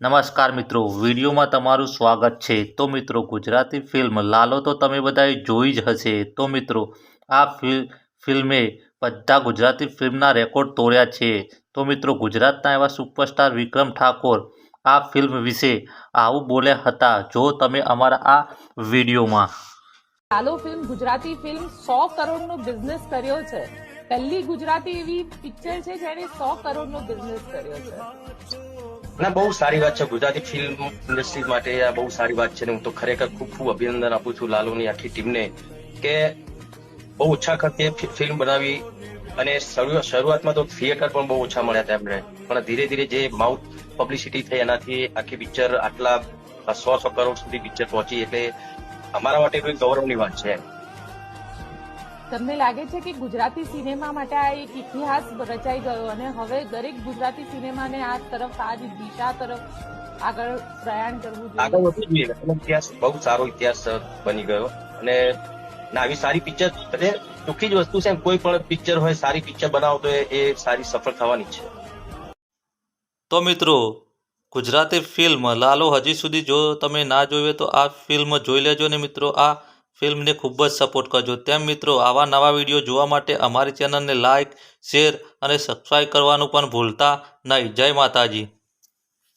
નમસ્કાર મિત્રો, વિડીયોમાં તમારું સ્વાગત છે. તો મિત્રો, ગુજરાતી ફિલ્મ લાલો તો તમે બધાએ જોઈ જ હશે. તો મિત્રો, આ ફિલ, ફિલ્મે બધા ગુજરાતી ફિલ્મના રેકોર્ડ તોડ્યા છે. તો મિત્રો, ગુજરાતના એવા સુપરસ્ટાર વિક્રમ ઠાકોર આ ફિલ્મ વિશે આવું બોલ્યા હતા. જો તમે અમારા આ વિડીયોમાં લાલો ફિલ્મ ગુજરાતી ફિલ્મ સો કરોડનો બિઝનેસ કર્યો છે. પહેલી ગુજરાતી એવી પિક્ચર છે જેણે સો કરોડનો બિઝનેસ કર્યો છે. ના, બહુ સારી વાત છે. ગુજરાતી ફિલ્મ ઇન્ડસ્ટ્રી માટે આ બહુ સારી વાત છે હું તો ખરેખર ખૂબ ખૂબ અભિનંદન આપું છું લાલુની આખી ટીમને કે બહુ ઓછા ખર્ચે ફિલ્મ બનાવી અને શરૂઆતમાં તો થિયેટર પણ બહુ ઓછા મળ્યા હતા એમને. પણ ધીરે ધીરે જે માઉથ પબ્લિસિટી થઈ એનાથી આખી પિક્ચર આટલા સો સો કરોડ સુધી પિક્ચર પહોંચી એટલે અમારા માટે કોઈ ગૌરવની વાત છે. તમને લાગે છે કે ગુજરાતી સિનેમા માટે આ એક ઇતિહાસ રચાઈ ગયો અને હવે દરેક ગુજરાતી સિનેમાને આ તરફ આ જ દિશા તરફ આગળ પ્રયાણ કરવું આગળ જોઈએ વધવું જોઈએ. ઇતિહાસ બહુ સારો ઇતિહાસ બની ગયો અને ના આવી સારી પિક્ચર એટલે ટૂંકી જ વસ્તુ છે કોઈ પણ પિક્ચર હોય સારી પિક્ચર બનાવો તો એ- એ સારી સફળ થવાની છે. તો મિત્રો ગુજરાતી ફિલ્મ લાલો હજી સુધી જો તમે ના જોઈ તો આ ફિલ્મ જોઈ લેજો ને મિત્રો. આ ફિલ્મને ખૂબ જ સપોર્ટ કરજો. તેમ મિત્રો, આવા નવા વીડિયો જોવા માટે અમારી ચેનલને લાઇક શેર અને સબસ્ક્રાઈબ કરવાનું પણ ભૂલતા નહીં. જય માતાજી.